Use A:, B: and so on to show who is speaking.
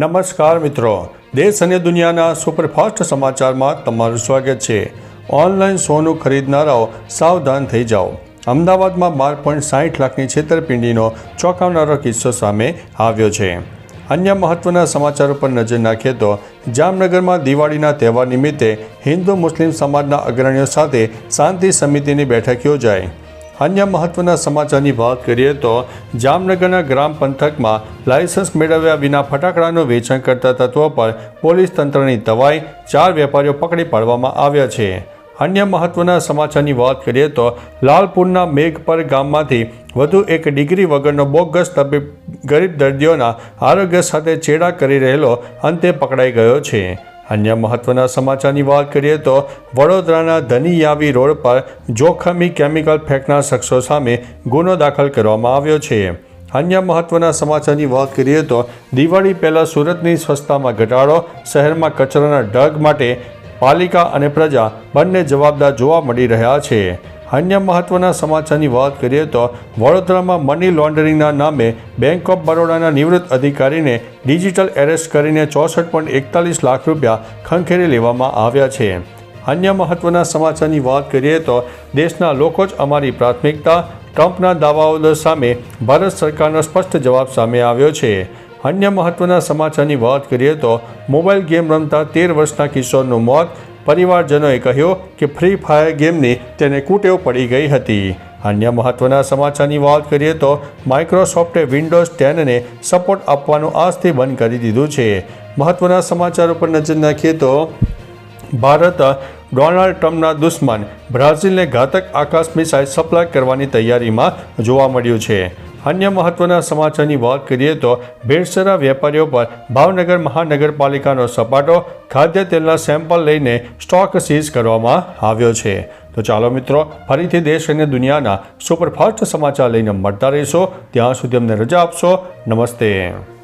A: નમસ્કાર મિત્રો. દેશ અને દુનિયાના સુપરફાસ્ટ સમાચારમાં તમારું સ્વાગત છે. ઓનલાઈન સોનું ખરીદનારાઓ સાવધાન થઈ જાઓ. અમદાવાદમાં બાર પોઈન્ટ સાઠ લાખની છેતરપિંડીનો ચોંકાવનારો કિસ્સો સામે આવ્યો છે. અન્ય મહત્વના સમાચારો પર નજર નાખીએ તો જામનગરમાં દિવાળીના તહેવાર નિમિત્તે હિન્દુ મુસ્લિમ સમાજના અગ્રણીઓ સાથે શાંતિ સમિતિની બેઠક યોજાઈ. અન્ય મહત્વના સમાચારની વાત કરીએ તો જામનગરના ગ્રામ પંથકમાં લાયસન્સ મેળવ્યા વિના ફટાકડાનું વેચાણ કરતા તત્વો પર પોલીસ તંત્રની તવાઈ ચાર વેપારીઓ પકડી પાડવામાં આવ્યા છે. અન્ય મહત્વના સમાચારની વાત કરીએ તો લાલપુરના મેઘપર ગામમાંથી વધુ એક ડિગ્રી વગરનો બોગસ તબીબ ગરીબ દર્દીઓના આરોગ્ય સાથે ચેડા કરી રહેલો અંતે પકડાઈ ગયો છે. અન્ય મહત્વના સમાચારની વાત કરીએ તો વડોદરાના ધનીયાવી રોડ પર જોખમી કેમિકલ ફેંકનાર શખ્સો સામે ગુનો દાખલ કરવામાં આવ્યો છે. અન્ય મહત્વના સમાચારની વાત કરીએ તો દિવાળી પહેલાં સુરતની સ્વચ્છતામાં ઘટાડો, શહેરમાં કચરાના ઢગ માટે પાલિકા અને પ્રજા બંને જવાબદાર જોવા મળી રહ્યા છે. અન્ય મહત્વના સમાચારની વાત કરીએ તો વડોદરામાં મની લોન્ડરિંગના નામે બેંક ઓફ બરોડાના નિવૃત્ત અધિકારીને ડિજિટલ એરેસ્ટ કરીને ચોસઠ પોઈન્ટ એકતાલીસ લાખ રૂપિયા ખંખેરી લેવામાં આવ્યા છે. અન્ય મહત્વના સમાચારની વાત કરીએ તો દેશના લોકો જ અમારી પ્રાથમિકતા, ટ્રમ્પના દાવાઓ સામે ભારત સરકારનો સ્પષ્ટ જવાબ સામે આવ્યો છે. અન્ય મહત્વના સમાચારની વાત કરીએ તો મોબાઈલ ગેમ રમતા તેર વર્ષના કિશોરનું મોત પરિવારજનોએ કહ્યું કે ફ્રી ફાયર ગેમની તેને કુટેવ પડી ગઈ હતી. અન્ય મહત્વના સમાચારની વાત કરીએ તો માઇક્રોસોફ્ટે વિન્ડોઝ ટેનને સપોર્ટ આપવાનું આજથી બંધ કરી દીધું છે. મહત્વના સમાચારો પર નજર નાખીએ તો ભારત ડોનાલ્ડ ટ્રમ્પના દુશ્મન બ્રાઝિલને ઘાતક આકાશ મિસાઇલ સપ્લાય કરવાની તૈયારીમાં જોવા મળ્યું છે. અન્ય મહત્વના સમાચારની વાત કરીએ તો ભેળસેરા વેપારીઓ પર ભાવનગર મહાનગરપાલિકાનો સપાટો ખાદ્ય તેલના સેમ્પલ લઈને સ્ટોક સીઝ કરવામાં આવ્યો છે. તો ચાલો મિત્રો, ફરીથી દેશ અને દુનિયાના સુપરફાસ્ટ સમાચાર લઈને મળતા રહીશો. ત્યાં સુધી અમને રજા આપશો. નમસ્તે.